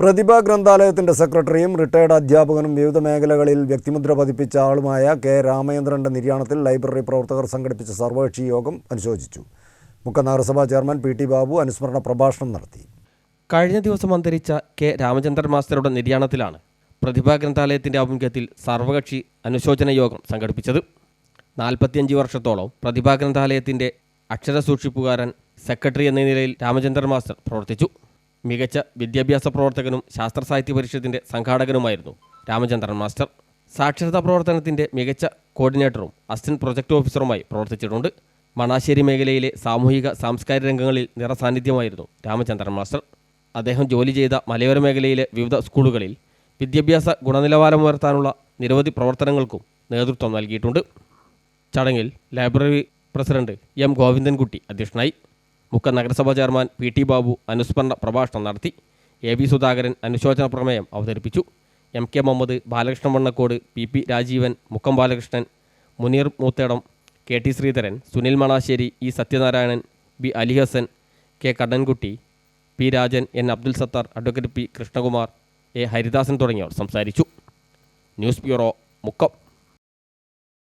പ്രതിഭ ഗ്രന്ഥാലയത്തിന്റെ സെക്രട്ടറിയും റിട്ടയർഡ് അധ്യാപകനും വിവിധ മേഖലകളിൽ വ്യക്തിമുദ്ര പതിപ്പിച്ച ആളുമായ കെ രാമചന്ദ്രന്റെ നിര്യാണത്തിൽ ലൈബ്രറി പ്രവർത്തകർ സംഘടിപ്പിച്ച സർവകക്ഷി യോഗം അനുശോചിച്ചു. മുക്കം നഗരസഭാ ചെയർമാൻ പി ടി ബാബു അനുസ്മരണ പ്രഭാഷണം നടത്തി. കഴിഞ്ഞ ദിവസം അന്തരിച്ച കെ രാമചന്ദ്രൻ മാസ്റ്ററുടെ നിര്യാണത്തിലാണ് പ്രതിഭാ ഗ്രന്ഥാലയത്തിന്റെ ആഭിമുഖ്യത്തിൽ സർവകക്ഷി അനുശോചന യോഗം സംഘടിപ്പിച്ചത്. നാൽപ്പത്തിയഞ്ച് വർഷത്തോളം പ്രതിഭാ ഗ്രന്ഥാലയത്തിന്റെ അക്ഷരസൂക്ഷിപ്പുകാരൻ സെക്രട്ടറി എന്ന നിലയിൽ രാമചന്ദ്രൻ മാസ്റ്റർ പ്രവർത്തിച്ചു. മികച്ച വിദ്യാഭ്യാസ പ്രവർത്തകനും ശാസ്ത്ര സാഹിത്യ പരിഷത്തിന്റെ സംഘാടകനുമായിരുന്നു രാമചന്ദ്രൻ മാസ്റ്റർ. സാക്ഷരതാ പ്രവർത്തനത്തിന്റെ മികച്ച കോർഡിനേറ്ററും അസിസ്റ്റന്റ് പ്രൊജക്ട് ഓഫീസറുമായി പ്രവർത്തിച്ചിട്ടുണ്ട്. മണാശ്ശേരി മേഖലയിലെ സാമൂഹിക സാംസ്കാരിക രംഗങ്ങളിൽ നിറസാന്നിധ്യമായിരുന്നു രാമചന്ദ്രൻ മാസ്റ്റർ. അദ്ദേഹം ജോലി ചെയ്ത മലയോര മേഖലയിലെ വിവിധ സ്കൂളുകളിൽ വിദ്യാഭ്യാസ ഗുണനിലവാരം ഉയർത്താനുള്ള നിരവധി പ്രവർത്തനങ്ങൾക്കും നേതൃത്വം നൽകിയിട്ടുണ്ട്. ചടങ്ങിൽ ലൈബ്രറി പ്രസിഡന്റ് എം ഗോവിന്ദൻകുട്ടി അധ്യക്ഷനായി. മുക്കം നഗരസഭാ ചെയർമാൻ പി ടി ബാബു അനുസ്മരണ പ്രഭാഷണം നടത്തി. എ വി സുധാകരൻ അനുശോചന പ്രമേയം അവതരിപ്പിച്ചു. M K Muhammad Balakrishnan Vannakkode P P Rajeevan Mukkam Balakrishnan Muneer Moothedam K T Sreedharan Sunil Manassery E Sathyanarayanan B Alihasan K Kannankutty P Rajan N Abdul Sathar advocate P Krishnakumar A Haridasan തുടങ്ങിയവർ സംസാരിച്ചു. News bureau Mukkam.